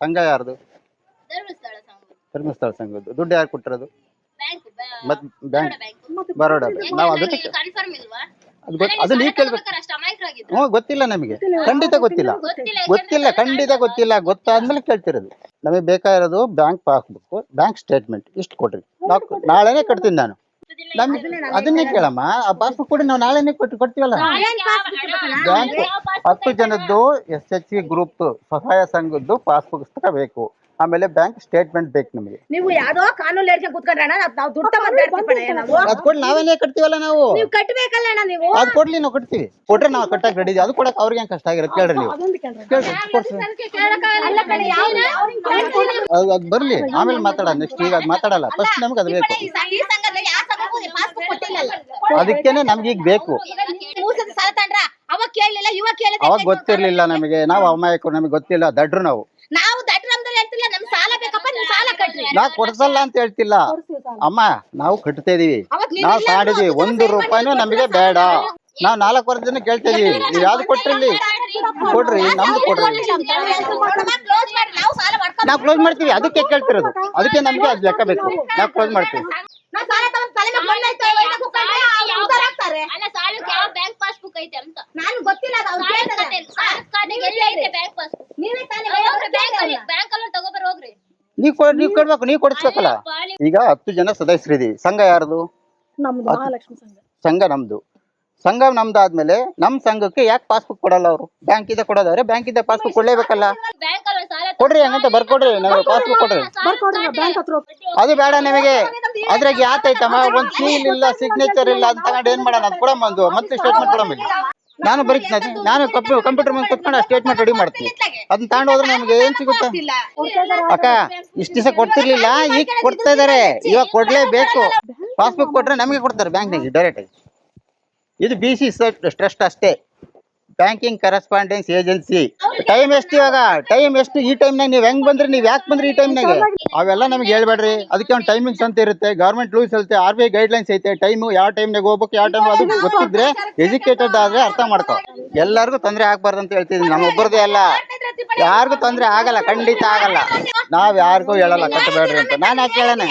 ಸಂಘ ಯಾರ್ದು? ಧರ್ಮಸ್ಥಳ ಸಂಘ ಧರ್ಮಸ್ಥಳ ಸಂಘದ್ದು. ದುಡ್ಡು ಯಾರು ಕೊಟ್ಟಿರೋದು? ಬ್ಯಾಂಕ್ ಮತ್ ಬ್ಯಾಂಕ್ ಬ್ಯಾಂಕ್ ಬರೋಡ ನಾವು ಅದಕ್ಕೆ ಕನ್ಫರ್ಮ್ ಇಲ್ವಾ? ಅದು ಗೊತ್ತು ಅದು ನೀವು ಕೇಳ್ಬೇಕು ಅಷ್ಟು ಅಮಾಯಕರಾಗಿದ್ರು. ಹ್ಞೂ ಗೊತ್ತಿಲ್ಲ ನಮಗೆ. ಖಂಡಿತ ಗೊತ್ತಿಲ್ಲ ಗೊತ್ತಿಲ್ಲ. ಗೊತ್ತಿಲ್ಲ. ಖಂಡಿತ ಗೊತ್ತಿಲ್ಲ ಗೊತ್ತಾದ್ಮೇಲೆ ಕೇಳ್ತಿರೋದು. ನಮಗೆ ಬೇಕಾಗಿರೋದು ಬ್ಯಾಂಕ್ ಪಾಸ್ಬುಕ್ ಬ್ಯಾಂಕ್ ಸ್ಟೇಟ್ಮೆಂಟ್ ಇಷ್ಟು ಕೊಡ್ರಿ ನಾವು ನಾಳೆನೇ ಕಟ್ತೀನಿ ನಾನು. ನಮ್ಗೆ ಅದನ್ನೇ ಕೇಳಮ್ಮ. ಆ ಪಾಸ್ಬುಕ್ ಕೊಡಿ ನಾವು ನಾಳೆನೇ ಕೊಟ್ಟು ಕೊಡ್ತೀವಲ್ಲ? ಬ್ಯಾಂಕ್ ಹತ್ತು ಜನದ್ದು ಎಸ್ ಎಚ್ ಸಿ ಗ್ರೂಪ್ ಸಹಾಯ ಸಂಘದ್ದು ಪಾಸ್ಬುಕ್ ಪುಸ್ತಕ ಬೇಕು ಆಮೇಲೆ ಬ್ಯಾಂಕ್ ಸ್ಟೇಟ್ಮೆಂಟ್ ಬೇಕು ನಮಗೆ. ನೀವು ಯಾವ್ದೋ ಕಾನೂನು ಹೇಳ್ಕೊಂಡ್ ಕುತ್ಕೊಂಡ್ರೆ ಅಣ್ಣ ನಾವು ದುಡ್ಡು ಮಾತಾಡ್ತೀವಿ ನಾವು ಅದ್ ಕೊಡಿ ನಾವೇನೇ ಕಟ್ತೀವಲ್ಲ ನಾವು? ನೀವು ಕಟ್ಬೇಕಲ್ಲ ಅಣ್ಣ ನೀವು. ಅದ್ ಕೊಡ್ಲಿ ನಾವು ಕಟ್ತೀವಿ. ಕೊಟ್ರೆ ನಾವು ಕಟ್ಟಕ್ ರೆಡಿ ಅದು ಕೊಡಕ್ ಅವ್ರಿಗೆ ಹೆಂಗ್ ಕಷ್ಟ ಆಗಿರುತ್ತೆ ಕೇಳ್ರಿ ನೀವು. ಅದು ಬರ್ಲಿ. ಆಮೇಲೆ ಮಾತಾಡ ನೆಕ್ಸ್ಟ್ ಈಗ ಅದು ಮಾತಾಡಲ್ಲ. ಫಸ್ಟ್ ನಮ್ಗೆ ಅದ್ ಬೇಕು. ಅದಕ್ಕೇನೆ ನಮ್ಗೆ ಈಗ ಬೇಕು. ಮೂರ್ ಸತಿ ಸಾಲ ತಗೊಂಡ್ರ ಅವಾಗ ಕೇಳಲಿಲ್ಲ ಇವಾಗ ಕೇಳಿದ್ರೆ ಅವಾಗ ಗೊತ್ತಿರ್ಲಿಲ್ಲ ನಮಗೆ. ನಾವು ಅಮಾಯಕರು ನಮಗೆ ಗೊತ್ತಿಲ್ಲ ದಡ್ರು ನಾವು. ನಾವು ಹೇಳ್ತಿಲ್ಲ ನಮ್ ಸಾಲ ಬೇಕಪ್ಪ ಸಾಲ ಕಟ್ರಿ. ನಾವು ಕೊಡ್ಸಲ್ಲ ಅಂತ ಹೇಳ್ತಿಲ್ಲ. ಅಮ್ಮ ನಾವು ಕಟ್ತಾ ಇದೀವಿ. ನಾವು ಮಾಡಿದೀವಿ. ಒಂದು ರೂಪಾಯಿನೂ ನಮಗೆ ಬೇಡ. ನಾವು ನಾಲ್ಕು ವರ್ಷದಿಂದ ಕೇಳ್ತಾ ಇದೀವಿ. ನೀವು ಯಾವ್ದು ಕೊಟ್ರಿಲ್ಲಿ ಕೊಡ್ರಿ ನಮ್ದು ಕೊಡ್ರಿ. ಕ್ಲೋಸ್ ಮಾಡಿ. ನಾವು ಸಾಲ ಮಾಡ್ಕೊಂಡು ನಾವು ಕ್ಲೋಸ್ ಮಾಡ್ತೀವಿ ಅದಕ್ಕೆ ಕೇಳ್ತಿರೋದು. ಅದಕ್ಕೆ ನಮ್ಗೆ ಅದು ಲೆಕ್ಕ ಬೇಕು. ನಾವು ಕ್ಲೋಸ್ ಮಾಡ್ತೀವಿ. ನಾವು ನೀವೇ ತಾನೇ ಬ್ಯಾಂಕ್ ಅಲ್ಲಿ ಬ್ಯಾಂಕ್ ಅಲ್ಲಿ ತಗೋಬರ್ ಹೋಗ್ರಿ. ನೀವು ಕೊಡ್ ನೀವು ಕೊಡ್ಬೇಕು ನೀವ್ ಕೊಡಿಸ್ಬೇಕಲ್ಲ. ಈಗ ಹತ್ತು ಜನ ಸದಸ್ಯರಿದ್ದೀವಿ. ಸಂಘ ಯಾರ್ದು? ನಮ್ದು ಮಹಾಲಕ್ಷ್ಮಿ ಸಂಘ. ಸಂಘ ನಮ್ದು. ಸಂಘ ನಮ್ದಾದ್ಮೇಲೆ ನಮ್ ಸಂಘಕ್ಕೆ ಯಾಕೆ ಪಾಸ್ಬುಕ್ ಕೊಡಲ್ಲ ಅವರು? ಬ್ಯಾಂಕ್ ಇದೆ ಕೊಡೋದಾದ್ರೆ ಬ್ಯಾಂಕ್ ಇದೆ ಪಾಸ್ಬುಕ್ ಕೊಡ್ಲೇಬೇಕಲ್ಲ? ಬ್ಯಾಂಕ್ ಕೊಡ್ರಿ ಹಂಗಂತ ಬರ್ಕೊಡ್ರಿ ನಾವು ಪಾಸ್ಬುಕ್ ಕೊಡ್ರಿ. ಬ್ಯಾಂಕ್ ಅದು ಬೇಡ ನಿಮಗೆ. ಅದ್ರಾಗ ಯಾತೈತಮ್ಮ ಒಂದ್ ಸೀಲ್ ಇಲ್ಲ ಸಿಗ್ನೇಚರ್ ಇಲ್ಲ ಅಂತ ತಗೊಂಡು ಏನ್ ಮಾಡೋಣ? ಅದು ಕೊಡಮ್ಮ ಒಂದು. ಮತ್ತೆ ಸ್ಟೇಟ್ಮೆಂಟ್ ಕೊಡಮ್ಮ ನಾನು ಬರೀತೀನಿ ನಾನು ಕಂಪ್ಯೂಟರ್ ಮುಂದೆ ಕುತ್ಕೊಂಡು ಸ್ಟೇಟ್ಮೆಂಟ್ ರೆಡಿ ಮಾಡ್ತೀನಿ. ಅದನ್ನ ತಗೊಂಡು ಹೋದ್ರೆ ನಮ್ಗೆ ಏನ್ ಸಿಗುತ್ತೆ? ಅಕ್ಕ ಇಷ್ಟ ದಿವಸ ಕೊಡ್ತಿರ್ಲಿಲ್ಲ ಈಗ ಕೊಡ್ತಾ ಇದಾರೆ. ಇವಾಗ ಕೊಡ್ಲೇಬೇಕು. ಪಾಸ್ಬುಕ್ ಕೊಟ್ರೆ ನಮಗೆ ಕೊಡ್ತಾರೆ ಬ್ಯಾಂಕ್ನಾಗ ಡೈರೆಕ್ಟ್ ಆಗಿ. ಇದು ಬಿ ಸಿ ಟ್ರಸ್ಟ್ ಅಷ್ಟೇ. ಬ್ಯಾಂಕಿಂಗ್ ಕರೆಸ್ಪಾಂಡೆನ್ಸ್ ಏಜೆನ್ಸಿ ಟೈಮ್ ಎಷ್ಟು ಇವಾಗ? ಟೈಮ್ ಎಷ್ಟು ಈ ಟೈಮ್ನಾಗ ನೀವು ಹೆಂಗ್ ಬಂದ್ರಿ? ನೀವು ಯಾಕೆ ಬಂದ್ರಿ ಈ ಟೈಮ್ನಾಗ ಅವೆಲ್ಲ ನಮ್ಗೆ ಹೇಳ್ಬೇಡ್ರಿ. ಅದಕ್ಕೆ ಒಂದು ಟೈಮಿಂಗ್ಸ್ ಅಂತ ಇರುತ್ತೆ. ಗೌರ್ಮೆಂಟ್ ರೂಲ್ಸ್ ಇರುತ್ತೆ R B I guidelines ಐತೆ. ಟೈಮ್ ಯಾವ ಟೈಮ್ನಾಗ ಹೋಗ್ಬೇಕು ಯಾವ ಟೈಮ್ ಅದು ಗೊತ್ತಿದ್ರೆ ಎಜುಕೇಟೆಡ್ ಆದ್ರೆ ಅರ್ಥ ಮಾಡ್ಕೊ. ಎಲ್ಲರಿಗೂ ತೊಂದರೆ ಆಗ್ಬಾರ್ದು ಅಂತ ಹೇಳ್ತಿದ್ದೀನಿ. ನಮ್ಮೊಬ್ಬರದೇ ಅಲ್ಲ. ಯಾರಿಗೂ ತೊಂದರೆ ಆಗಲ್ಲ. ಖಂಡಿತ ಆಗಲ್ಲ. ನಾವ್ ಯಾರಿಗೂ ಹೇಳಲ್ಲ. ಕಟ್ಟಬೇಡ್ರಿ ಅಂತ. ನಾನು ಯಾಕೆ ಹೇಳೋಣ?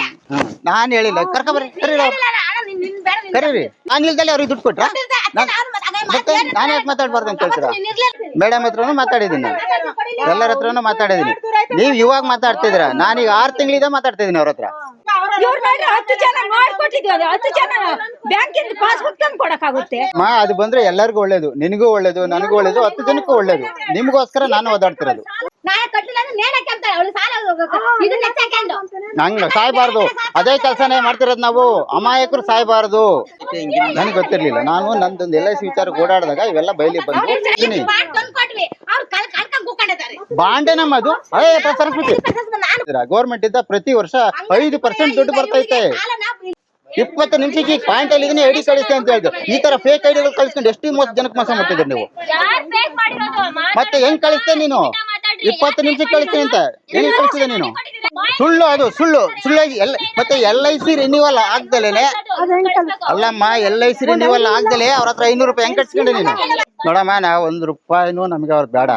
ನಾನು ಹೇಳಿಲ್ಲ. ಕರ್ಕ ಬರ್ರಿ. ಅವ್ರು. ನೀನ್- ನೀನ್ ನೀನ್ ಕರೀರಿ. ನಾನು ಇಲ್ದಲೆ ಅವ್ರಿಗೆ ದುಡ್ಡು ಕೊಟ್ರ? ನಾನು ಮತ್ತೆ ನಾನು ಯಾಕೆ ಮಾತಾಡ್ಬಾರ್ದು ಅಂತ ಹೇಳ್ತೀರಾ? ನೀನ್. ಮೇಡಮ್ ಹತ್ರನು ಮಾತಾಡಿದ್ದೀನಿ. ನಾನು ಎಲ್ಲರ ಹತ್ರನು ಮಾತಾಡಿದ್ದೀನಿ. ನೀವು ಇವಾಗ ಮಾತಾಡ್ತಿದ್ರ ನಾನೀಗ ಆರು ತಿಂಗಳಿಂದ ಮಾತಾಡ್ತಿದ್ದೀನಿ ಅವ್ರ ಹತ್ರ. ಇವ್ರು ನೋಡ್ರಿ ಹತ್ತು ಜನ ಮಾಡ್ಕೊಟ್ಟಿದ್ವಿ ಅದು. ಹತ್ತು ಜನ ಬ್ಯಾಂಕಿಂದ ಪಾಸ್ಬುಕ್ ತಂದು ಕೊಡಕ್ಕಾಗುತ್ತೆ. ಮಾ ಅದು ಬಂದ್ರೆ ಎಲ್ಲರಿಗೂ ಒಳ್ಳೇದು. ನಿನಗೂ ಒಳ್ಳೇದು ನನಗೂ ಒಳ್ಳೇದು ಹತ್ತು ಜನಕ್ಕೂ ಒಳ್ಳೇದು. ನಿಮಗೋಸ್ಕರ ನಾನು ಓದಾಡ್ತಿರೋದು. ನಾಳೆ ಕಟ್ಟಿಲ್ಲ ಅಂದ್ರೆ ನೇಣಕ್ಕೆ ಅಂತಾರೆ ಅವಳು ಸಾಲ. ಇದನ್ನ ಸಾಯ್ಬಾರ್ದು. ಅದೇ ಕೆಲಸನೇ ಮಾಡ್ತಿರೋದು ನಾವು. ಅಮಾಯಕರು ಸಾಯ್ಬಾರ್ದು. ನನಗೆ ಗೊತ್ತಿರ್ಲಿಲ್ಲ. ನಾನು ನಂದೊಂದು ಎಲ್ ಐ ಸಿ ವಿಚಾರ ಓಡಾಡಿದಾಗ ಇವೆಲ್ಲ ಬಯಲಿ ಬಂದು ಇದೀನಿ ಬಾಂಡ್ ನಮ್ಮದು ಅಯ್ಯ ಸರಸ್ವತಿ ನಾನು ಗೌರ್ಮೆಂಟ್ ಇಂದ ಪ್ರತಿ ವರ್ಷ ಐದು ಪರ್ಸೆಂಟ್ ದುಡ್ಡು ಬರ್ತೈತೆ ಇಪ್ಪತ್ತು ನಿಮಿಷಕ್ಕೆ ಈಗ ಪಾಯಿಂಟ್ ಅಲ್ಲಿ ಇದನ್ನ ಐಡಿ ಕಳಿಸ್ತೆ ಅಂತ ಹೇಳಿದ್ರು ಈ ತರ ಫೇಕ್ ಐಡಿಗಳು ಕಳಿಸ್ಕೊಂಡು ಎಷ್ಟು ಮೋಸ ಜನಕ್ಕೆ ಮೋಸ ಮಾಡ್ತಿದ್ರು ನೀವು? ಯಾರ್ ಫೇಕ್ ಮಾಡಿರೋದು? ಮತ್ತೆ ಹೆಂಗ್ ಕಳಿಸ್ತೇನೆ ನೀನು. ಇಪ್ಪತ್ತು ನಿಮಿಷ ಕಳಿಸ್ತೀನಿ ಅಂತ. ಹೆಂಗ್ ಕಳಿಸಿದೆ ನೀನು? ಸುಳ್ಳು ಅದು ಸುಳ್ಳು. ಸುಳ್ಳಾಗಿ ಎಲ್ ಮತ್ತೆ ಎಲ್ ಐ ಸಿ ರಿನ್ಯೂವಲ್ ಆಗ್ದಲೇನೆ ಅಲ್ಲಮ್ಮ ಎಲ್ ಐ ಸಿ ರಿನ್ಯೂವಲ್ ಆಗ್ದಲೇ ಅವ್ರ ಹತ್ರ ಐನೂರು ರೂಪಾಯಿ ಹೆಂಗ್ ಕಟ್ಸ್ಕೊಂಡೆ ನೀನು? ನೋಡಮ್ಮ ನಾ ಒಂದ್ ರೂಪಾಯಿನೂ ನಮಗೆ ಅವ್ರು ಬೇಡ.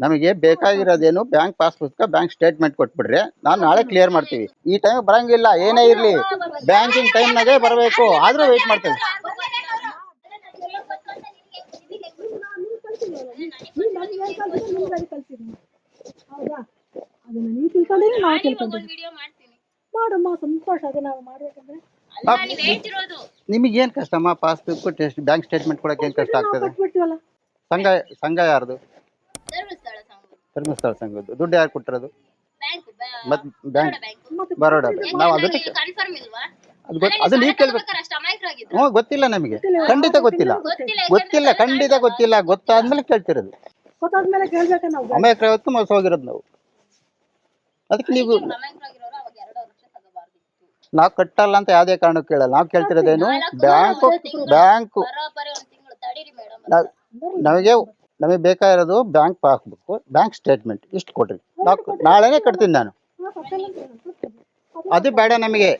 ನಮಗೆ ಬೇಕಾಗಿರೋದೇನು ಬ್ಯಾಂಕ್ ಪಾಸ್ ಪುಸ್ತಕ ಬ್ಯಾಂಕ್ ಸ್ಟೇಟ್ಮೆಂಟ್ ಕೊಟ್ಬಿಡ್ರಿ. ನಾನು ನಾಳೆ ಕ್ಲಿಯರ್ ಮಾಡ್ತೀವಿ. ಈ ಟೈಮ್ ಬರಂಗಿಲ್ಲ ಏನೇ ಇರ್ಲಿ. ಬ್ಯಾಂಕಿಂಗ್ ಟೈಮ್ನಾಗೆ ಬರಬೇಕು. ಆದ್ರೂ ವೆಯ್ಟ್ ಮಾಡ್ತೀವಿ. ಹೌದಾ? ಅದನ್ನ ನೀವು ತಿಳ್ಕೊಂಡಿರಿ ನಾವು ತಿಳ್ಕೊಂಡಿರಿ. ವಿಡಿಯೋ ಮಾಡ್ತೀನಿ. ಮಾಡಮ್ಮ ಸಂತೋಷ ಅದೇ ನಾವು ಮಾಡ್ಬೇಕಂದ್ರೆ. ಅಲ್ಲ ನೀವ್ ಹೇಳ್ತಿರೋದು. ನಿಮಗೆ ಏನು ಕಷ್ಟಮ್ಮ ಪಾಸ್ಬುಕ್ ಟೆಸ್ಟ್ ಬ್ಯಾಂಕ್ ಸ್ಟೇಟ್ಮೆಂಟ್ ಕೊಡಕ್ಕೆ ಏನು ಕಷ್ಟ ಆಗ್ತದೆ? ಕೊಟ್ಬಿಡ್ತೀವಲ್ಲ ಸಂಘ ಸಂಘ ಯಾರ್ದು? ಧರ್ಮಸ್ಥಳ ಸಂಘ ಧರ್ಮಸ್ಥಳ ಸಂಘದ್ದು. ದುಡ್ಡು ಯಾರು ಕೊಟ್ಟಿರೋದು? Bank bank. ಬ್ಯಾಂಕ್. ಬರೋಡ. ನಾವು ಅದಕ್ಕೆ ಕನ್ಫರ್ಮ್ ಇಲ್ವಾ? ಅದು ಗೊತ್ತ ಅದು ನೀವು ಕೇಳ್ಬೇಕು ಹ್ಞೂ ಗೊತ್ತಿಲ್ಲ ನಮಗೆ. ಖಂಡಿತ ಗೊತ್ತಿಲ್ಲ ಗೊತ್ತಿಲ್ಲ. ಗೊತ್ತಿಲ್ಲ. ಖಂಡಿತ ಗೊತ್ತಿಲ್ಲ. ಗೊತ್ತಾದ್ಮೇಲೆ ಕೇಳ್ತಿರೋದು. ಗೊತ್ತಾದ್ಮೇಲೆ ಕೇಳ್ಬೇಕ ನಾವು. ಅಮಾಯಕರ ಹೊತ್ತು ಮೋಸ ಹೋಗಿರೋದು ನಾವು. ಅದಕ್ಕೆ ನೀವು ನಾವ್ ಅವಾಗ ಎರಡು ವರ್ಷ ತಗೋಬಾರ್ದಿತ್ತು. ನಾವು ಕಟ್ಟಲ್ಲ ಅಂತ ಯಾವ್ದೇ ಕಾರಣಕ್ಕೂ ಕೇಳಲ್ಲ ನಾವು ಕೇಳ್ತಿರೋದೇನು? ಬ್ಯಾಂಕ್ ಬ್ಯಾಂಕ್ ನಮಗೆ ನಮಗೆ ಬೇಕಾಗಿರೋದು ಬ್ಯಾಂಕ್ ಪಾಸ್ಬುಕ್ ಬ್ಯಾಂಕ್ ಸ್ಟೇಟ್ಮೆಂಟ್. ಇಷ್ಟು ಕೊಡ್ರಿ. ನಾಳೆನೆ ನಾಳೆನೇ ಕಟ್ತೀನಿ ನಾನು. ಅದು ಬೇಡ ನಮಗೆ.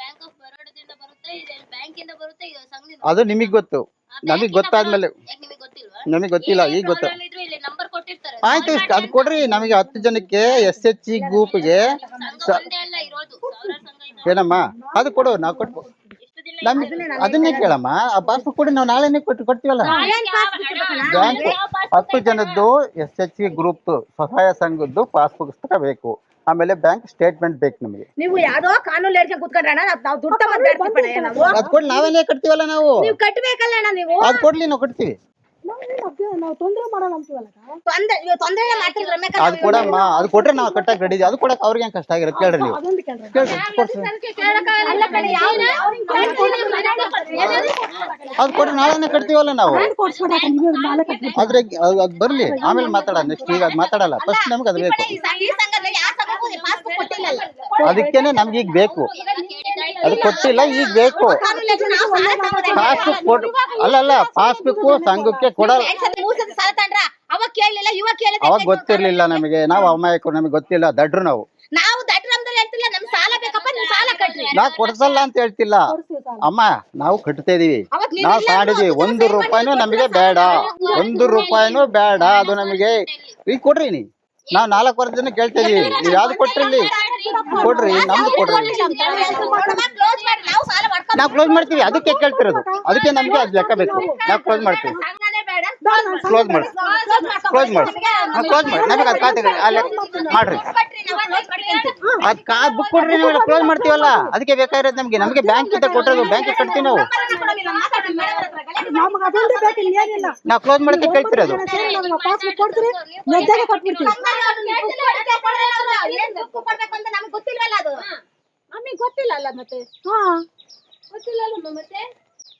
ಬ್ಯಾಂಕ್ ಆಫ್ ಬರೋಡದಿಂದ ಬರುತ್ತೆ ಇದೆ ಬ್ಯಾಂಕ್ ಇಂದ ಬರುತ್ತೆ ಇದು ಸಂಘದಿಂದ ಅದು ನಿಮಗೆ ಗೊತ್ತು. ನಮಗೆ ಗೊತ್ತಾದ್ಮೇಲೆ ಯಾಕೆ ನಿಮಗೆ ಗೊತ್ತಿಲ್ವಾ? ನಮಗೆ ಗೊತ್ತಿಲ್ಲ ಈಗ ಗೊತ್ತ. Call ಇದ್ರು ಇಲ್ಲಿ ನಂಬರ್ ಕೊಟ್ಟಿರ್ತಾರೆ. ಆಯ್ತು ಅದ್ ಅದು ಕೊಡ್ರಿ ನಮಗೆ ಹತ್ತು ಜನಕ್ಕೆ ಎಸ್ ಎಚ್ ಇ ಗ್ರೂಪ್ಗೆ ಸಂಘ ಒಂದೇ ಅಲ್ಲ ಇರೋದು ಸಾವಿರಾರು ಸಂಘ ಇದೆ ಏನಮ್ಮ? ಅದು ಕೊಡು ನಾವು ಕೊಟ್ಟು ಎಷ್ಟು ದಿನ ನಮ್ಗೆ ಅದನ್ನೇ ಕೇಳಮ್ಮ ಆ ಪಾಸ್ಬುಕ್ ಕೊಡಿ ನಾವು ನಾಳೆನೇ ಕೊಟ್ಟು ಕೊಡ್ತೀವಲ್ಲ? ಬ್ಯಾಂಕ್ ಹತ್ತು ಜನದ್ದು ಎಸ್ ಎಚ್ ಇ ಗ್ರೂಪ್ ಸ್ವಸಹಾಯ ಸಂಘದ್ದು ಪಾಸ್ಬುಕ್ ಪುಸ್ತಕ ಬೇಕು. ಆಮೇಲೆ ಬ್ಯಾಂಕ್ ಸ್ಟೇಟ್ಮೆಂಟ್ ಬೇಕು ನಮಗೆ. ನೀವು ಯಾವ್ದೋ ಕಾನೂನು ಹೇಳ್ಕೊಂಡು ಕುತ್ಕೊಂಡ್ರೆ ಅಣ್ಣ ನಾವ್- ನಾವ್ ದುಡ್ಡು ತಗೊಂಡ್ ನಾವು. ಅದ್ ಕೊಡಿ ನಾವೇನೇ ಕಟ್ತೀವಲ್ಲ ನಾವು? ನೀವು ಕಟ್ಬೇಕಲ್ಲ ಅಣ್ಣ ನೀವು. ಅದ್ ಕೊಡ್ಲಿ ನಾವು ಕಟ್ತೀವಿ. ತೊಂದ್ರೆ ನೀವು ತೊಂದ್ರೆ ಮಾಡ್ತಿದ್ರ ಅದ್ ಕೊಡಮ್ಮ ಅದು ಕೊಟ್ರೆ ನಾವು ಕಟ್ಟಕ್ ರೆಡಿ ಅದು ಕೊಡಕ್ ಅವ್ರಿಗೆ ಹೆಂಗ್ ಕಷ್ಟ ಆಗಿರುತ್ತೆ ಕೇಳ್ರಿ ನೀವು. ಕೇಳ್ರಿ. ಕೊಡ್ಸಿ ಅದ್ ಕೊಟ್ರೆ ನಾಳೆನೇ ಕಟ್ತೀವಲ್ಲ ನಾವು? ಆದ್ರೆ ಅದ್ ಅದ್ ಬರ್ಲಿ ಆಮೇಲೆ ಮಾತಾಡ ನೆಕ್ಸ್ಟ್ ಈಗ ಅದ್ ಮಾತಾಡಲ್ಲ. ಫಸ್ಟ್ ನಮ್ಗೆ ಅದ್ ಬೇಕು. ಅದಕ್ಕೇನೆ ನಮ್ಗೆ ಈಗ ಬೇಕು ಅದು ಕೊಟ್ಟಿಲ್ಲ ಈಗ ಬೇಕು. ಪಾಸ್ಬುಕ್ ಕೊಡ್ ಅಲ್ಲ ಅಲ್ಲ ಪಾಸ್ಬುಕ್ ಸಂಘಕ್ಕೆ ಕೊಡಲ್ಲ. ಅವಾಗ ಗೊತ್ತಿರ್ಲಿಲ್ಲ ನಮಗೆ. ನಾವು ಅಮಾಯಕರು ನಮಗೆ ಗೊತ್ತಿಲ್ಲ ದಡ್ರು ನಾವು. ನಾ ಕೊಡ್ಸಲ್ಲ ಅಂತ ಹೇಳ್ತಿಲ್ಲ. ಅಮ್ಮ ನಾವು ಕಟ್ತಾ ಇದೀವಿ. ನಾವು ಮಾಡಿದ್ವಿ. ಒಂದು ರೂಪಾಯಿನೂ ನಮಗೆ ಬೇಡ. ಒಂದು ರೂಪಾಯಿನೂ ಬೇಡ. ಅದು ನಮಗೆ ಈಗ ಕೊಡ್ರಿ ನೀ ನಾವು ನಾಲ್ಕು ವರ್ಷ ಜನ ಕೇಳ್ತಾ ಇದೀವಿ. ನೀವು ಯಾವ್ದು ಕೊಟ್ರಿ ಕೊಡ್ರಿ ನಮ್ದು ಕೊಡ್ರಿ ಕ್ಲೋಸ್ ಮಾಡಿ ನಾವು ಸಾಲ ಮಾಡ್ಕೊಂಡು ನಾವು ಕ್ಲೋಸ್ ಮಾಡ್ತೀವಿ ಅದಕ್ಕೆ ಕೇಳ್ತಿರೋದು. ಅದಕ್ಕೆ ನಮ್ಗೆ ಅದು ಲೆಕ್ಕ ಬೇಕು. ನಾವು ಕ್ಲೋಸ್ ಮಾಡ್ತೀವಿ. ಕ್ಲೋಸ್ ಮಾಡಿ. ಕ್ಲೋಸ್ ಮಾಡಿ. ಕ್ಲೋಸ್ ಮಾಡಿ. ನಮಗೆ ಅದು ಖಾತೆ ಅಲ್ಲಿ ಮಾಡ್ರಿ. ಅದು ನಾವು ಕ್ಲೋಸ್ ಮಾಡ್ಕೊಂತೀವಿ ಅದ್ ಕಾ ಬುಕ್ ಕೊಡ್ರಿ ನೀವು ಕ್ಲೋಸ್ ಮಾಡ್ತೀವಲ್ಲ. ಅದಕ್ಕೆ ಬೇಕಾಗಿರೋದು ನಮ್ಗೆ. ನಮಗೆ ಬ್ಯಾಂಕ್ ಇಂದ ಕೊಟ್ಟಿರೋದು. ಬ್ಯಾಂಕ್ ಕಟ್ತೀವಿ ನಾವು. ನಾವು ಕ್ಲೋಸ್ ಮಾಡಕ್ಕೆ ಕೇಳ್ತಿರೋದು. ಗೊತ್ತಿಲ್ಲ ಅಲ್ಲ ಮತ್ತೆ. ಹಾ ಮತ್ತೆ?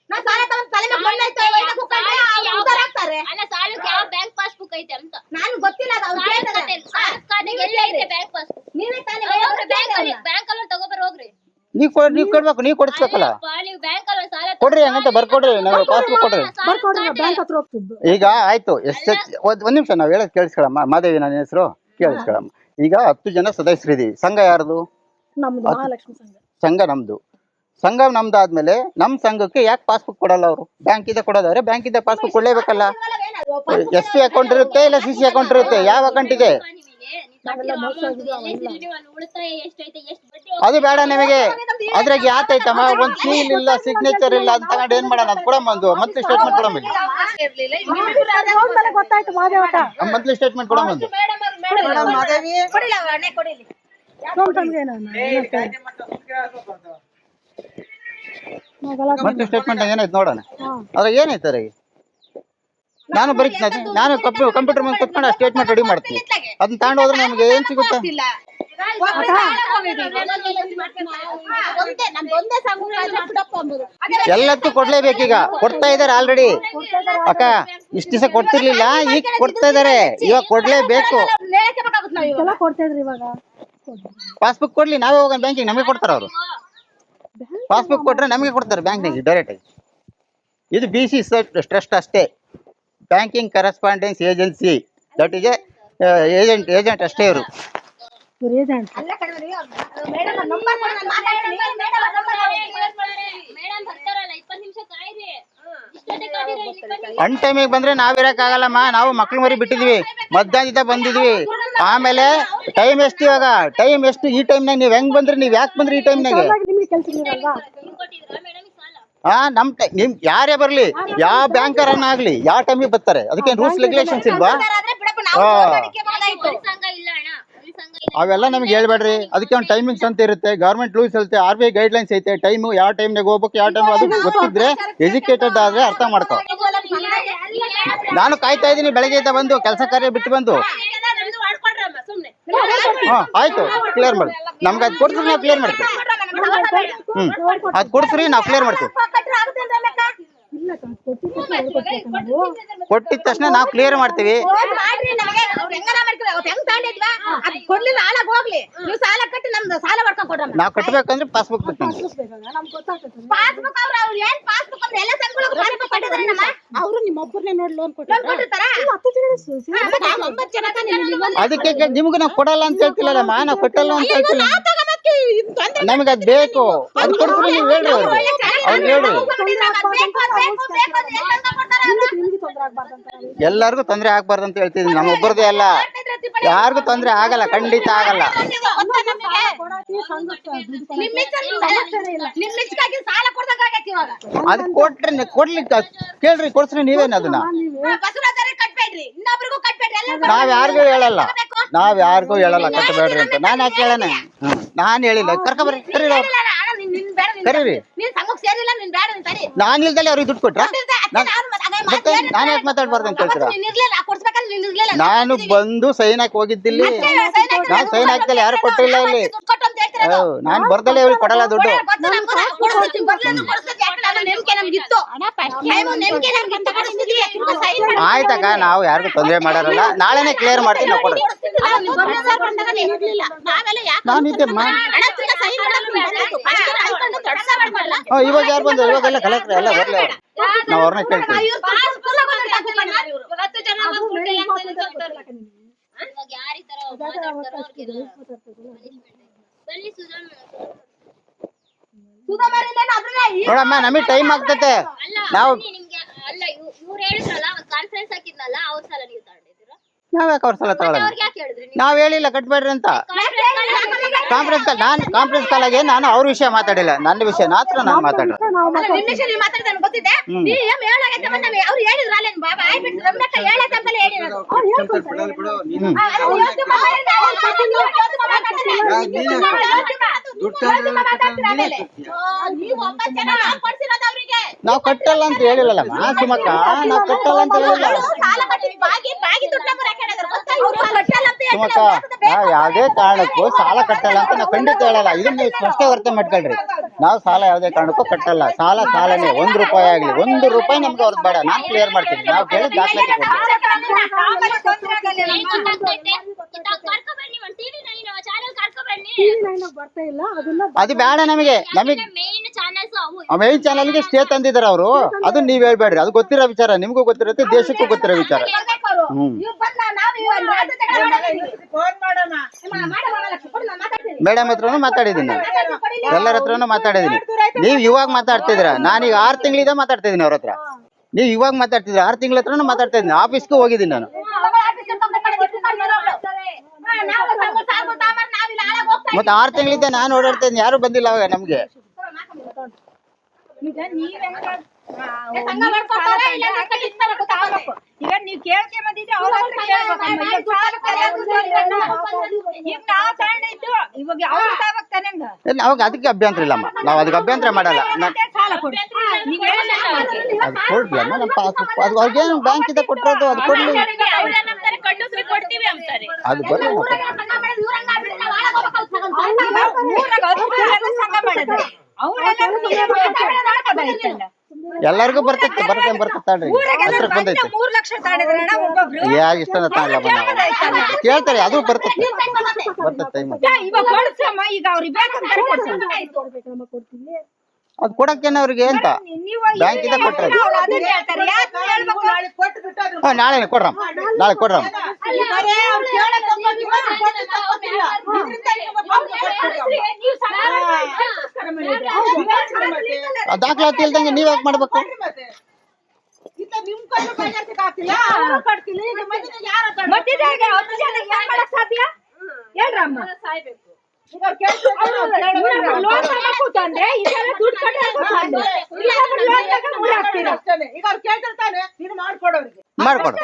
ನಾವ್ ಸಾಲ ತಗೊಂಡ್ ತಲೆ ಮೇಲೆ ಮಣ್ಣ್ ಐತೆ, ಒಯ್ದು ಕುಕ್ಕಂಡ್ರೆ ಅವ್ರು ಉದ್ದಾರ ಆಗ್ತಾರೆ. ಅಲ್ಲ ಸಾಲಕ್ಕೆ ಯಾವ ಬ್ಯಾಂಕ್ ಪಾಸ್ಬುಕ್ ಐತೆ ಅಂತ. ನಾನ್ ಗೊತ್ತಿಲ್ಲ ಅದು ಅವ್ರು ಸಾಲದ ಕೇಳ್ತಾರೆ. ಖಾತೆ ಸಾಲದ ಖಾತೆಗೆ ಎಲ್ಲಿ ಐತೆ ಬ್ಯಾಂಕ್ ಪಾಸ್ಬುಕ್? ನೀವೇ ತಾನೇ ಹೋಗ್ರಿ ಬ್ಯಾಂಕ್ ಅಲ್ಲಿ. ಅವ್ರನ್ನ. ಬ್ಯಾಂಕ್ ಅಲ್ಲಿ ತಗೋಬರ್ ಹೋಗ್ರಿ. ನೀವು ಕೊಡ್ ನೀವು ಕೊಡ್ಬೇಕು ನೀವು ಕೊಡಿಸ್ಬೇಕಲ್ಲ ಅಲ್ಲಪ್ಪ, ನೀವು ಬ್ಯಾಂಕ್ ಅಲ್ಲಿ ಸಾಲ ಕೊಡ್ರಿ ಹಂಗಂತ ಬರ್ಕೊಡ್ರಿ ನಾವು ಪಾಸ್ಬುಕ್ ಕೊಡ್ರಿ. ಬರ್ಕೊಡ್ರಿ ಬ್ಯಾಂಕ್ ಹತ್ರ ಹೋಗ್ತಿದ್ದು. ಈಗ ಆಯ್ತು ಎಷ್ಟು ಒಂದ್ ಒಂದ್ ನಿಮಿಷ ನಾವು ಹೇಳೋದು ಕೇಳಿಸ್ಕೊಳಮ್ಮ. ಮಾದೇವಿ ನನ್ನ ಹೆಸರು ಕೇಳಿಸ್ಕೊಳಮ್ಮ. ಈಗ ಹತ್ತು ಜನ ಸದಸ್ಯರಿದ್ದೀವಿ. ಸಂಘ ಯಾರ್ದು? ನಮ್ದು ಮಹಾಲಕ್ಷ್ಮಿ ಸಂಘ. ಸಂಘ ನಮ್ದು. ಸಂಘ ನಮ್ದಾದ್ಮೇಲೆ ನಮ್ ಸಂಘಕ್ಕೆ ಯಾಕೆ ಪಾಸ್ಬುಕ್ ಕೊಡಲ್ಲ ಅವರು? ಬ್ಯಾಂಕ್ ಇಂದ ಕೊಡೋದಾದ್ರೆ ಬ್ಯಾಂಕ್ ಇಂದ ಪಾಸ್ಬುಕ್ ಕೊಡ್ಲೇಬೇಕಲ್ಲ? ಎಸ್ ಪಿ ಅಕೌಂಟ್ ಇರುತ್ತೆ ಇಲ್ಲ ಸಿ ಸಿ ಅಕೌಂಟ್ ಇರುತ್ತೆ? ಯಾವ ಅಕೌಂಟ್ ಇದೆ? ಉಳಿತಾಯ ಎಷ್ಟೈತೆ ಎಷ್ಟು ಬಡ್ಡಿ ಅದು ಬೇಡ ನಿಮಗೆ. ಅದ್ರಾಗ ಯಾತೈತಮ್ಮ ಒಂದ್ ಸೀಲ್ ಇಲ್ಲ ಸಿಗ್ನೇಚರ್ ಇಲ್ಲ ಅಂತ ತಗೊಂಡು ಏನ್ ಮಾಡೋಣ? ಅದು ಕೂಡ ಒಂದು. ಮಂತ್ಲಿ ಸ್ಟೇಟ್ಮೆಂಟ್ ಕೊಡಮ್ಮ ಮಂತ್ಲಿ ಸ್ಟೇಟ್ಮೆಂಟ್ ಕೊಡಮ್ಮ ಅವ್ರು ಮಂತ್ಲಿ ಸ್ಟೇಟ್ಮೆಂಟ್ ಏನಾಯ್ತು ನೋಡೋಣ. ಅದ್ರ ಏನಾಯ್ತು ಅದ್ರಾಗ ನಾನು ಬರೀತೀನಿ ನಾನು ಕಂಪ್ಯೂಟರ್ ಮುಂದೆ ಕುತ್ಕೊಂಡು ಆ ಸ್ಟೇಟ್ಮೆಂಟ್ ರೆಡಿ ಮಾಡ್ತೀನಿ. ಅದನ್ನ ತಗೊಂಡು ಹೋದ್ರೆ ನಮ್ಗೆ ಏನ್ ಸಿಗುತ್ತೆ? ಎಲ್ಲದಕ್ಕೂ ಕೊಡ್ಲೇಬೇಕೀಗ ಕೊಡ್ತಾ ಇದಾರೆ ಆಲ್ರೆಡಿ ಅಕ್ಕ ಇಷ್ಟ ದಿವಸ ಕೊಡ್ತಿರ್ಲಿಲ್ಲ ಈಗ ಕೊಡ್ತಾ ಇದಾರೆ ಇವಾಗ ಕೊಡ್ಲೇಬೇಕು ನೇಳಕ್ಕೆ ಬೇಕಾಗುತ್ತೆ ನಾವು ಎಲ್ಲ ಕೊಡ್ತಾ ಇದ್ರಿ ಇವಾಗ. ಪಾಸ್ಬುಕ್ ಕೊಡ್ಲಿ ನಾವೇ ಹೋಗೋಣ ಬ್ಯಾಂಕಿಗೆ ನಮಗೆ ಕೊಡ್ತಾರ ಅವರು. ಪಾಸ್ಬುಕ್ ಕೊಟ್ರೆ ನಮಗೆ ಕೊಡ್ತಾರೆ ಬ್ಯಾಂಕ್ನಾಗೆ ಡೈರೆಕ್ಟ್ ಆಗಿ. ಇದು ಬಿ ಸಿ ಟ್ರಸ್ಟ್ ಅಷ್ಟೇ. Banking correspondence agency that is agent agent ಅಷ್ಟೇ ಇವರು. ಅನ್ ಟೈಮಿಗೆ ಬಂದ್ರೆ ನಾವ್ ಇರಕ್ಕಾಗಲ್ಲಮ್ಮ ನಾವು ಮಕ್ಳು ಮರಿ ಬಿಟ್ಟಿದ್ವಿ. ಮಧ್ಯಾಹ್ನದಿಂದ ಬಂದಿದ್ವಿ. ಆಮೇಲೆ ಟೈಮ್ ಎಷ್ಟು ಇವಾಗ? ಟೈಮ್ ಎಷ್ಟು ಈ ಟೈಮ್ನಾಗ ನೀವ್ ಹೆಂಗ್ ಬಂದ್ರಿ? ನೀವ್ ಯಾಕೆ ಬಂದ್ರಿ ಈ ಟೈಮ್ನಾಗೆ ಕೆಲ್ಸ ಹಾ ನಮ್ ನಿಮ್ ಯಾರೇ ಬರ್ಲಿ ಯಾವ ಬ್ಯಾಂಕರ್ ಆಗ್ಲಿ ಯಾವ ಟೈಮಿಗೆ ಬರ್ತಾರೆ? ಅದಕ್ಕೆ ರೂಲ್ಸ್ ರೆಗ್ಯುಲೇಷನ್ಸ್ ಇಲ್ವಾ? ಅವೆಲ್ಲ ನಮ್ಗೆ ಹೇಳ್ಬೇಡ್ರಿ. ಅದಕ್ಕೆ ಒಂದು ಟೈಮಿಂಗ್ಸ್ ಅಂತ ಇರುತ್ತೆ. ಗೌರ್ಮೆಂಟ್ ರೂಲ್ಸ್ ಇರುತ್ತೆ R B I guidelines ಐತೆ. ಟೈಮು ಯಾವ ಟೈಮ್ನಾಗ ಹೋಗ್ಬೇಕು ಯಾವ ಟೈಮ್ ಅದು ಗೊತ್ತಿದ್ರೆ ಎಜುಕೇಟೆಡ್ ಆದ್ರೆ ಅರ್ಥ ಮಾಡ್ಕೋ. ನಾನು ಕಾಯ್ತಾ ಇದ್ದೀನಿ ಬೆಳಗ್ಗೆ ಬಂದು ಕೆಲಸ ಕಾರ್ಯ ಬಿಟ್ಟು ಬಂದು. ಹಾ ಆಯ್ತು. ಕ್ಲಿಯರ್ ಮಾಡಿ. ನಮ್ಗೆ ಅದು ಕೊಡ್ತೀವಿ ನಾವು ಕ್ಲಿಯರ್ ಮಾಡ್ತೀವಿ. ಅದು ಕೊಡ್ಸ್ರಿ, ನಾವು ಕ್ಲಿಯರ್ ಮಾಡ್ತೀವಿ. ಕೊಟ್ಟಿದ ತಕ್ಷಣ ನಾವು ಕ್ಲಿಯರ್ ಮಾಡ್ತೀವಿ. ನಾವ್ ಕಟ್ಟಬೇಕಂದ್ರೆ ಪಾಸ್ಬುಕ್ ಬೇಕು ಅವ್ರು ನೋಡಿ ಲೋನ್ ಕೊಟ್ಟಿರ್ತಾರ ಅದಕ್ಕೆ ನಿಮ್ಗೆ ನಾವು ಕೊಡಲ್ಲ ಅಂತ ಹೇಳ್ತಿಲ್ಲ ನಾವು ಕೊಟ್ಟಲ್ಲ ಅಂತ ಹೇಳ್ತಿಲ್ಲ ನಾವು ತಗೊಂಬರ್ತೀವಿ, ಇದು ತೊಂದ್ರೆ ನಮಗೆ ಅದು ಬೇಕು. ಅದ್ ಕೊಡ್ಸ್ರಿ ನೀವು ಹೇಳ್ರಿ. ಅವ್ರಿಗೆ ಅವ್ರಿಗೆ ಹೇಳ್ರಿ. ಎಲ್ಲರಿಗೂ ತೊಂದರೆ ಆಗ್ಬಾರ್ದು ಅಂತ ಹೇಳ್ತಿದ್ದೀನಿ. ನಮ್ಮ ಒಬ್ಬರದೇ ಅಲ್ಲ. ಯಾರಿಗೂ ತೊಂದರೆ ಆಗಲ್ಲ ಖಂಡಿತ ಆಗಲ್ಲ. ಅದು ಕೊಟ್ರೆ ಕೊಡ್ಲಿಕ್ಕೆ ಕೇಳ್ರಿ ಕೊಡ್ಸ್ರಿ ನೀವೇನು ಅದನ್ನ? ನಾವ್ ಯಾರಿಗೂ ಹೇಳಲ್ಲ. ನಾವ್ ಯಾರಿಗೂ ಹೇಳಲ್ಲ ಕಟ್ಟಬೇಡ್ರಿ ಅಂತ. ನಾನ್ ಯಾಕೆ ಹೇಳನೆ? ನಾನು ಹೇಳಿಲ್ಲ. ಕರ್ಕೊಬರ್ರಿ ಕರೀರಿ ಅವ್ರು. ನೀನ್- ಕರೀರಿ. ನೀನ್ ಅವ್ರಿಗೆ ದುಡ್ಡು ಕೊಟ್ರ? ನಾನ್- ಯಾಕೆ ಮಾತಾಡ್ಬಾರ್ದು ಅಂತ ಹೇಳ್ತೀರಾ? ನೀನ್ ಇರ್ಲಿಲ್ಲ ಕೊಡ್ಸ್ಬೇಕಂದ್ರೆ ನೀನ್ ಇರ್ಲಿಲ್ಲ ನಾನು ಬಂದು ಸೈನ್ ಹಾಕಿ ಹೋಗಿದ್ದಿಲ್ಲಿ. ನಾನು ಸೈನ್ ಹಾಕಿದ್ದಲ್ಲ ಯಾರು ಕೊಟ್ಟಿಲ್ಲ ಇಲ್ಲಿ. ನಾನು ಬರ್ದಲ್ಲ ಅಂತ ಹೇಳ್ತಿರೋದು. ಹೌದು, ನಾನ್ ಬರ್ದಲ್ಲೇ ಇವ್ರಿಗೆ ಕೊಡಲ್ಲ ದುಡ್ಡು. ಇವ್ರು ಆಯ್ತಕ್ಕ ನಾವು ಯಾರಿಗೂ ತೊಂದರೆ ಮಾಡಾರಲ್ಲ. ನಾಳೆನೆ ಕ್ಲಿಯರ್ ಮಾಡ್ತೀನಿ ನಾವು ಕೊಡ್ರಿ? ಇವಾಗ ಯಾರು ಬಂದ್ರು? ಇವಾಗೆಲ್ಲ ಕಲೆಕ್ಟರ್ ಎಲ್ಲ ಬರ್ಲಿ ನಾವು ಅವ್ರನ್ನ ಕೇಳ್ತೀವಿ. ನೋಡಮ್ಮ ನಮಗೆ ಟೈಮ್ ಆಗ್ತತೆ. ಅಲ್ಲ ನಾವು ಅಲ್ಲ ಇವ್- ಇವ್ರು ಹೇಳಿದ್ರಲ್ಲ ಕಾನ್ಫರೆನ್ಸ್ ಹಾಕಿದ್ನಲ್ಲ ಅವ್ರ ಸಲ ನೀವು ನಾವ್ ಯಾಕೆ ಅವ್ರ ಸಲ ತಗೊಳ್ಳೋದು ಅವ್ರಿಗೆ ಯಾಕೆ ಹೇಳಿದ್ರಿ ನೀವು? ಹೇಳಿಲ್ಲ ಕಟ್ಬೇಡ್ರಿ ಅಂತ. ಕಾನ್ಫರೆನ್ಸ್ ಕಾಲ್ ನಾನು ಕಾನ್ಫರೆನ್ಸ್ ಕಾಲಾಗೆ ನಾನು ಅವ್ರ ವಿಷಯ ಮಾತಾಡಿಲ್ಲ. ನನ್ನ ವಿಷಯ ಮಾತ್ರ ನಾನು ಮಾತಾಡಿಲ್ಲ ನಾವ್ ಕಟ್ಟಲ್ಲ ಅಂತ ಹೇಳಿಲ್ಲಮ್ಮ ಸುಮಕ್ಕ. ನಾವು ಕಟ್ಟಲ್ಲ ಅಂತ ಹೇಳಿಲ್ಲ ಅವ್ರು ಸಾಲ ಕಟ್ಟಿದ್ ಬಾಗಿ ಬಾಗಿ ದುಡ್ಡ ಹಾಕಿದ್ದಾರೆ ಗೊತ್ತಾ ಇವ್ರು ಕಟ್ಟಲ್ಲ ಅಂತ ಹೇಳ್ತಾರೆ. ಸುಮಕ್ಕ ಯಾವ್ದೇ ಕಾರಣಕ್ಕೂ ಸಾಲ ಕಟ್ಟಲ್ಲ ಅಂತ ನಾವು ಖಂಡಿತ ಹೇಳಲ್ಲ. ಇದನ್ನ ನೀವು ಸ್ಪಷ್ಟ ಅರ್ಥ ಮಾಡ್ಕೊಳ್ರಿ. ನಾವು ಸಾಲ ಯಾವುದೇ ಕಾರಣಕ್ಕೂ ಕಟ್ಟಲ್ಲ. ಸಾಲ ಸಾಲನೇ ಒಂದ್ ರೂಪಾಯಿ ಆಗ್ಲಿ ಒಂದು ರೂಪಾಯಿ ನಮ್ಗೆ ಅವ್ರದ್ದು ಬೇಡ. ನಾನ್ ಕ್ಲಿಯರ್ ಮಾಡ್ತೀನಿ. ನಾವು ಕೇಳಿದ ದಾಖಲಾತಿ ಕೊಡ್ತೀವಿ ಅದು ಬೇಡ ನಮಗೆ. ನಮಗೆ ಮೇನ್ ಚಾನಲ್ಗೆ ಸ್ಟೇ ತಂದಿದ್ದಾರೆ ಅವರು. ಅದನ್ನ ನೀವ್ ಹೇಳ್ಬೇಡ್ರಿ. ಅದು ಗೊತ್ತಿರೋ ವಿಚಾರ. ನಿಮ್ಗೂ ಗೊತ್ತಿರುತ್ತೆ ದೇಶಕ್ಕೂ ಗೊತ್ತಿರೋ ವಿಚಾರ. ಮೇಡಮ್ ಹತ್ರನು ಮಾತಾಡಿದ್ದೀನಿ. ಎಲ್ಲರ ಹತ್ರನು ಮಾತಾಡಿದೀನಿ ನೀವ್ ಇವಾಗ ಮಾತಾಡ್ತಿದ್ರ ನಾನೀಗ ಆರ್ ತಿಂಗಳಿಂದ ಮಾತಾಡ್ತಿದ್ದೀನಿ ಅವ್ರ ಹತ್ರ. ನೀವ್ ಇವಾಗ ಮಾತಾಡ್ತಿದ್ರ ಆರ್ ತಿಂಗಳ ಹತ್ರನು ಮಾತಾಡ್ತಾ ಇದ್ದೀನಿ ಆಫೀಸ್ಗೂ ಹೋಗಿದ್ದೀನಿ ನಾನು. ಮತ್ತೆ ಆರ್ ತಿಂಗಳಿಂದ ನಾನು ಓಡಾಡ್ತಾ ಇದ್ದೀನಿ ಯಾರು ಬಂದಿಲ್ಲ ಅವಾಗ ನಮ್ಗೆ. ಸಂಘ ಮಾಡ್ಕೊಳ್ತಾರೆ, ಇಲ್ಲ ಗೊತ್ತಾಗಬೇಕು. ನೀವ್ ಕೇಳ್ಕೆ ಬಂದಿದ್ರೆ ಅವ್ರ ಹತ್ರ ಕೇಳ್ಬೇಕಮ್ಮ ಈಗ ಸಾಲ ಕರೆಯೋದು ದುಡ್ಡನ್ನ. ಈಗ ನಾವ್ ಸಣ್ಣ ಇದ್ದು ಇವಾಗ ಅವ್ರ ತಾವಾಗ ತಾನಂಗ ಇಲ್ಲ, ಅವಾಗ ಅದಕ್ಕೆ ಅಭ್ಯಂತರ ಇಲ್ಲಮ್ಮ. ನಾವು ಅದಕ್ಕೆ ಅಭ್ಯಂತರ ಮಾಡಲ್ಲ. ನಾ- ಮತ್ತೆ ಸಾಲ ಕೊಡಿ. ನೀವ್ ಹೇಳಿಲ್ಲ ಅವ್ರಿಗೆ. ಅದು ಕೊಡ್ಲಮ್ಮ ನಮ್ಮ ಅದು ಅವ್ರಿಗೇನು ಬ್ಯಾಂಕ್ ಇಂದ ಕೊಟ್ಟಿರೋದು ಅದು ಕೊಡ್ಲಿ. ಕೊಡ್ತೀವಿ ಅಂತಾರೆ. ಅದು ಊರಾಗ ಸಂಘ ಮಾಡಿದ್ರು ಎಲ್ಲರಿಗೂ ಬರ್ತೈತೆ ಬರ್ತೇನೆ ಬರ್ತೈತೆ ತಾಡ್ರಿ. ಊರಾಗೆಲ್ಲ ಹತ್ರಕ್ಕೆ ಬಂದೈತೆ. ತಾಳಲ್ಲ ನಾವು ಕೇಳ್ತಾರೆ ಅದು ಬರ್ತೈತೆ. ಬರ್ತೈತೆ ಈಗ ಅವ್ರಿಗೆ ಕೊಡ್ತೀನಿ ಅದು ಕೊಡಕ್ಕೇನೆ ಅವ್ರಿಗೆ ಅಂತ? ಬ್ಯಾಂಕ್ ಇಂದ ಕೊಟ್ರೆ ಅವ್ರು ಅದನ್ನ ಹೇಳ್ತಾರೆ ಯಾಕೆ ಹೇಳ್ಬೇಕು ಹಾಂ ನಾಳೆ ಕೊಡ್ರಮ್ಮ. ನಾಳೆ ಕೊಡ್ರಮ್ಮ. ದಾಖಲಾತಿ ಇಲ್ದಂಗೆ ನೀವ್ ಯಾಕೆ ಮಾಡ್ಬೇಕು? ಮತ್ತಿದಾಗ ಹತ್ತು ಜನ ಏನ್ ಮಾಡಕ್ ಸಾಧ್ಯ? ಹೇಳ್ರಮ್ಮ. ಅಂದ್ರೆ ಇದೆಲ್ಲ ದುಡ್ಡು ಕಟ್ಟಬೇಕು ಅಂದ್ರೆ ಲೋನ್ ತಗೊಂಡು ಮುರಿ ಹಾಕ್ತೀರಾ ಈಗ ಅವ್ರು ಕೇಳ್ತಿರ್ತಾನೆ ನೀನು ಮಾಡ್ಕೊಡೋರಿಗೆ. ಮಾಡ್ಕೊಡು.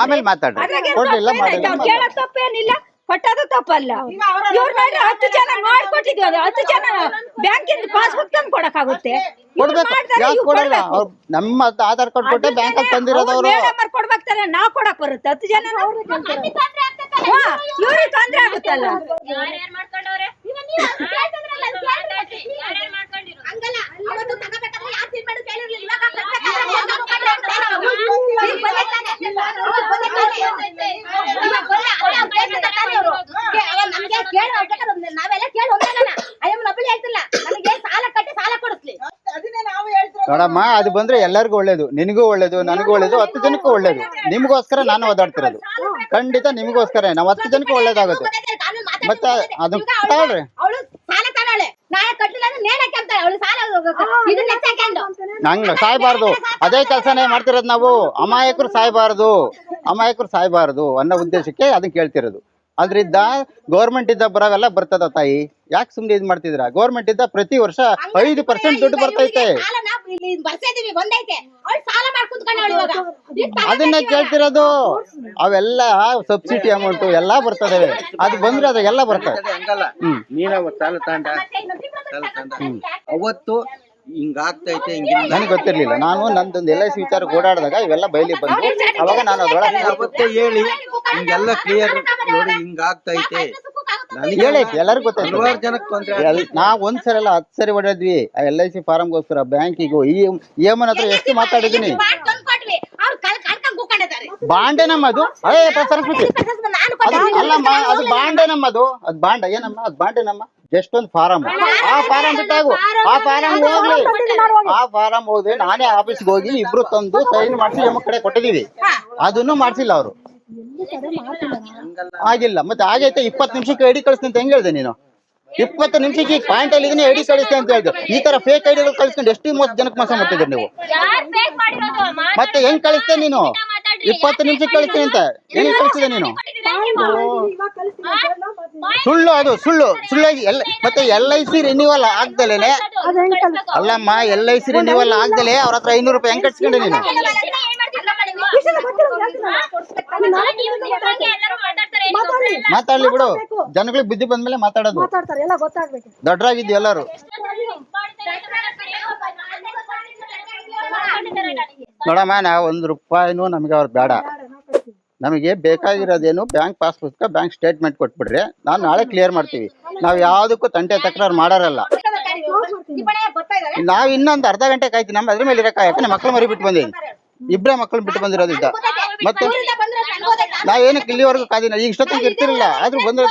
ಆಮೇಲೆ ಮಾತಾಡ್ರಿ. ಅದ್ರಾಗೇನ್ ಕೊಡ್ಲಿಲ್ಲ ತಪ್ಪೇನೈತೆ? ಮಾಡಿಲ್ಲ ಅವ್ರು ತಪ್ಪೇನಿಲ್ಲ. ಕೊಟ್ಟದು ತಪ್ಪಲ್ಲ. ಇವ್ರ ಮೇಲೆ ಹತ್ತು ಜನ ಮಾಡ್ಕೊಟ್ಟಿದ್ವಿ ಅದು ಹತ್ತು ಜನ ಬ್ಯಾಂಕಿಂದ ಪಾಸ್ಬುಕ್ ತಂದು ಕೊಡಕ್ಕಾಗುತ್ತೆ. ಕೊಡ್ಬೇಕು. ನಮ್ಮ ಆಧಾರ್ ಕಾರ್ಡ್ ಕೊಟ್ಟು ಬ್ಯಾಂಕ್ ತಂದಿರೋದು ಕೊಡ್ಬೇಕಾರೆ ನಾವ್ ಕೊಡಕ್ ಬರುತ್ತೆ. ಹತ್ತು ಜನ ಇವ್ರಿಗೆ ತೊಂದ್ರೆ ಆಗುತ್ತಲ್ಲ? ನೋಡಮ್ಮ ಅದು ಬಂದ್ರೆ ಎಲ್ಲರಿಗೂ ಒಳ್ಳೇದು. ನಿನಗೂ ಒಳ್ಳೇದು ನನಗೂ ಒಳ್ಳೇದು ಹತ್ತು ಜನಕ್ಕೂ ಒಳ್ಳೇದು. ನಿಮಗೋಸ್ಕರ ನಾನು ಓದಾಡ್ತಿರೋದು. ಖಂಡಿತ ನಿಮಗೋಸ್ಕರ ನಾವು ಹತ್ತು ಜನಕ್ಕೆ ಒಳ್ಳೇದಾಗುತ್ತೆ. ಮತ್ತೆ ಅದು ತಗೊಳ್ರಿ ಹಂಗ ಸಾಯ್ಬಾರ್ದು. ಅದೇ ಕೆಲಸನೇ ಮಾಡ್ತಿರೋದು ನಾವು. ಅಮಾಯಕರು ಸಾಯ್ಬಾರ್ದು. ಅಮಾಯಕರು ಸಾಯ್ಬಾರ್ದು ಅನ್ನೋ ಉದ್ದೇಶಕ್ಕೆ ಅದನ್ನ ಕೇಳ್ತಿರೋದು. ಅದ್ರಿಂದ ಗೌರ್ಮೆಂಟ್ ಇದ್ದ ಬರೋವೆಲ್ಲ ಬರ್ತದ ತಾಯಿ. ಯಾಕೆ ಸುಮ್ನೆ ಇದ್ ಮಾಡ್ತಿದ್ರ? ಗೌರ್ಮೆಂಟ್ ಇದ್ದ ಪ್ರತಿ ವರ್ಷ ಐದು ಪರ್ಸೆಂಟ್ ದುಡ್ಡು ಬರ್ತೈತೆ. ಅದನ್ನ ಕೇಳ್ತಿರೋದು. ಅವೆಲ್ಲ ಸಬ್ಸಿಡಿ ಅಮೌಂಟ್ ಎಲ್ಲಾ ಬರ್ತದೆ. ಅದು ಬಂದ್ರೆ ಅದೆಲ್ಲ ಎಲ್ಲ ಬರ್ತದೆ. ಅವತ್ತು ಸಾಲ ತಾಂಡ ಮತ್ತೆ ಇನ್ನೊಂದು ತಿಂಗಳು ಸಾಲ ತಾಂಡ ಅವತ್ತು ಹಿಂಗ ಆಗ್ತೈತೆ ಹಿಂಗಿಲ್ಲ ನನಗೆ ಗೊತ್ತಿರ್ಲಿಲ್ಲ. ನಾನು ನಂದೊಂದು ಎಲ್ ಐ ಸಿ ವಿಚಾರ ಓಡಾಡಿದಾಗ ಇವೆಲ್ಲ ಬಯಲಿ ಬಂದು ಅವಾಗ ನಾನು ಅದ್ರೊಳಗೆ ಅವತ್ತೇ ಹೇಳಿ ಹಿಂಗೆಲ್ಲ ಕ್ಲಿಯರ್ ನೋಡಿ ಹಿಂಗ ಆಗ್ತೈತೆ ನನಗೆ ಹೇಳೈತಿ ಎಲ್ಲರಿಗೂ ಗೊತ್ತಾಯ್ತು ಹಲವಾರು ಜನಕ್ಕೆ ತೊಂದರೆ ಎಲ್- ನಾ ಒಂದ್ ಸರಿ ಅಲ್ಲ ಹತ್ತು ಸರಿ ಹೊಡೆದ್ವಿ ಎಲ್ ಐ ಸಿ ಫಾರಂಗೋಸ್ಕರ ಬ್ಯಾಂಕಿಗೂ ಈ ಏಮನ್ ಹತ್ರ ಎಷ್ಟು ಮಾತಾಡಿದೀನಿ ಬಾಂಡೆ ನಮ್ಮದು? ಅದು ಅದೇ ಸರಸ್ವತಿ ನಾನು ಅದು ಅಲ್ಲಮ್ಮ ಅದು ಬಾಂಡೆ ಅದು ಅದು ಬಾಂಡ ಏನಮ್ಮ? ಅದು ಬಾಂಡೇನಮ್ಮ ಜಸ್ಟ್ ಒಂದು ಫಾರಂ. ಆ ಫಾರಂ ಬಿಟ್ಟಾಗು ಆ ಫಾರಂ ಹೋಗ್ಲಿ. ಆ ಫಾರಂ ಹೋದ್ರೆ ನಾನೇ ಆಫೀಸ್ಗೆ ಹೋಗಿ ಇಬ್ರು ತಂದು ಸೈನ್ ಮಾಡಿಸಿ ನಮ್ಮ ಕಡೆ ಕೊಟ್ಟಿದೀವಿ. ಅದನ್ನು ಮಾಡ್ಸಿಲ್ಲ ಅವರು. ಆಗಿಲ್ಲ. ಮತ್ತೆ ಆಗೈತೆ ಇಪ್ಪತ್ತು ನಿಮಿಷಕ್ಕೆ ಐಡಿ ಕಳಿಸ್ತೀನಿ ಅಂತ ಹೆಂಗ್ ಹೇಳ್ದೆ ನೀನು? ಇಪ್ಪತ್ತು ನಿಮಿಷಕ್ಕೆ ಪಾಯಿಂಟ್ ಅಲ್ಲಿ ಇದನ್ನ ಐಡಿ ಕಳಿಸ್ತೀನಿ ಅಂತ ಹೇಳ್ದೆ. ಈ ತರ ಫೇಕ್ ಐಡಿಗಳು ಕಳಿಸ್ಕೊಂಡು ಎಷ್ಟು ಮೂವತ್ತು ಜನಕ್ಕೆ ಮೋಸ ಮಾಡ್ತಿದ್ದೀರಿ ನೀವು? ಮತ್ತೆ ಹೆಂಗ್ ಕಳಿಸ್ತೇನೆ ನೀನು. ಇಪ್ಪತ್ತು ನಿಮಿಷಕ್ಕೆ ಕಳಿಸ್ತೀನಿ ಅಂತ. ಹೆಂಗ್ ಕಳಿಸಿದೆ ನೀನು? ಸುಳ್ಳು ಅದು ಸುಳ್ಳು. ಸುಳ್ಳಾಗಿ ಎಲ್ ಮತ್ತೆ ಎಲ್ ಐ ಸಿ ರಿನ್ಯೂವಲ್ ಆಗ್ದಲೇನೆ? ಅಲ್ಲಮ್ಮ ಎಲ್ ಐ ಸಿ ರಿನ್ಯೂವಲ್ ಆಗ್ದಲೆ? ಅವ್ರ ಹತ್ರ ಐನೂರು ರೂಪಾಯಿ ಹೆಂಗ್ ಕಟ್ಸ್ಕೊಂಡೆ ನೀನು? ಮಾತಾಡ್ಲಿ. ಬಿಡು. ಜನಗಳಿಗೆ ಬುದ್ಧಿ ಬಂದ್ಮೇಲೆ ಮಾತಾಡೋದು. ದೊಡ್ಡರಾಗಿದ್ದು ದೊಡ್ಡರಾಗಿದ್ವಿ ಎಲ್ಲರೂ. ನೋಡಮ್ಮ ನಾವು ಒಂದು ರೂಪಾಯಿನೂ ನಮಗೆ ಅವ್ರು ಬೇಡ. ನಮಗೆ ಬೇಕಾಗಿರೋದೇನು ಬ್ಯಾಂಕ್ ಪಾಸ್ ಪುಸ್ತಕ ಬ್ಯಾಂಕ್ ಸ್ಟೇಟ್ಮೆಂಟ್ ಕೊಟ್ಬಿಡ್ರಿ. ನಾನು ನಾಳೆ ಕ್ಲಿಯರ್ ಮಾಡ್ತೀವಿ. ನಾವು ಯಾವುದಕ್ಕೂ ತಂಟೆ ತಕರಾರು ಮಾಡೋರಲ್ಲ. ನಾವು ಇನ್ನೊಂದು ಅರ್ಧ ಗಂಟೆ ಕಾಯ್ತೀವಿ ನಮ್ಮ ಅದ್ರ ಮೇಲೆ ಇರಕ್ಕ ಯಾಕಂದ್ರೆ ಮಕ್ಳು ಮರಿ ಬಿಟ್ಟು ಬಂದೀನಿ ಇಬ್ಬರೇ ಮಕ್ಳು ಬಿಟ್ಟು ಬಂದಿರೋದ್ರಿಂದ. ಮತ್ತೆ ನಾವೇನಕ್ಕೆ ಇಲ್ಲಿವರೆಗೂ ಕಾದಿನ ಈಗ ಇಷ್ಟೊತ್ತಿಗೆ ಇರ್ತಿರಲಿಲ್ಲ ಆದ್ರೂ ಬಂದ್ರೆ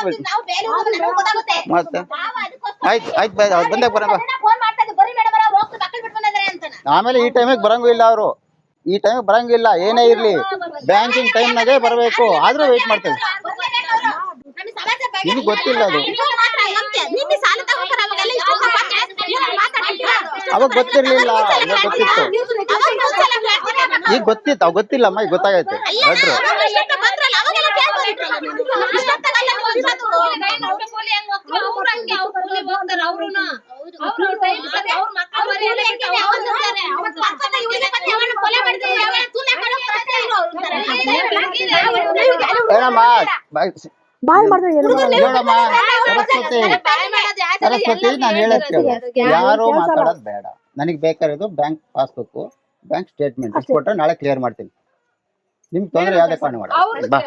ಮತ್ತೆ? ಆಯ್ತು ಆಯ್ತು ಬಂದಾಗ ಬರೋಣ ಫೋನ್ ಮಾಡ್ತಾ ಇದ್ದೆ ಬರೀ ಮೇಡಮ್ ಅವ್ರು ಮಕ್ಕಳು ಬಿಟ್ಟು ಬಂದಿದ್ದಾರೆ ಅಂತ ಆಮೇಲೆ ಈ ಟೈಮಿಗೆ ಬರಂಗೂ ಇಲ್ಲ ಅವರು. ಈ ಟೈಮ್ ಬರಂಗಿಲ್ಲ ಏನೇ ಇರ್ಲಿ. ಬ್ಯಾಂಕಿಂಗ್ ಟೈಮ್ನಾಗೆ ಬರಬೇಕು. ಆದ್ರೂ ವೇಟ್ ಮಾಡ್ತೇವೆ ನಿಮ್ಗೆ ಗೊತ್ತಿಲ್ಲ ಅದು? ಅವಾಗ ಗೊತ್ತಿರ್ಲಿಲ್ಲ. ಗೊತ್ತಿತ್ತು. ಈಗ ಗೊತ್ತಿತ್ತು ಅವ್ ಗೊತ್ತಿಲ್ಲಮ್ಮ ಈಗ ಗೊತ್ತಾಗೈತೆ ಅಯ್ಯ, ದೊಡ್ರು ಅವಾಗ ಎಷ್ಟು ಬಂದ್ರಲ್ಲ, ಅವಾಗೆಲ್ಲ ಕೇಳ್ತಾರೆ. ಇಷ್ಟೊತ್ತಾಗಲ್ಲ ನೀವು ಇರೋದು. ಅವ್ರು ಹಂಗೆ ಅವ್ರು ಕೂಲಿ ಹೋಗ್ತಾರೆ ಅವ್ರುನು ಅವ್ರು ಅವ್ರ ಟೈಮ್ ಸರಿ ಅವ್ರ ಮಕ್ಕಳು ಅವ್ರು ಕೂಲಿ ಹಾಕಿದ್ರೆ ಅವ್ರು ಇರ್ತಾರೆ. ಅವ್ರು ಪಕ್ಕದ ಇವ್ರಿಗೆ ಮತ್ತೆ ಅವನ್ನ ಕೊಲೆ ಮಾಡಿದ್ರೆ ಯಾವಾಗ ತೂಲೆ ಕೊಡೋಕ್ ಬರ್ತಾರೆ ಇವ್ರು ಅಂತಾರೆ. ಏನಮ್ಮ ಮಾಡಿದ್ರೆ ನೋಡಮ್ಮ ಸರಸ್ವತಿ ಸರಸ್ವತಿ ನಾನು ಹೇಳೋದ್ ಕೇಳು. ಯಾರು ಮಾತಾಡೋದ್ ಬೇಡ. ನನಗೆ ಬೇಕಾಗಿರೋದು ಬ್ಯಾಂಕ್ ಪಾಸ್ಬುಕ್ ಬ್ಯಾಂಕ್ ಸ್ಟೇಟ್ಮೆಂಟ್. ಇಷ್ಟು ಕೊಟ್ಟರೆ ನಾಳೆ ಕ್ಲಿಯರ್ ಮಾಡ್ತೀನಿ. ನಿಮ್ಗೆ ತೊಂದರೆ ಯಾವುದೇ ಕಾರಣ ಮಾಡ ಬಾ.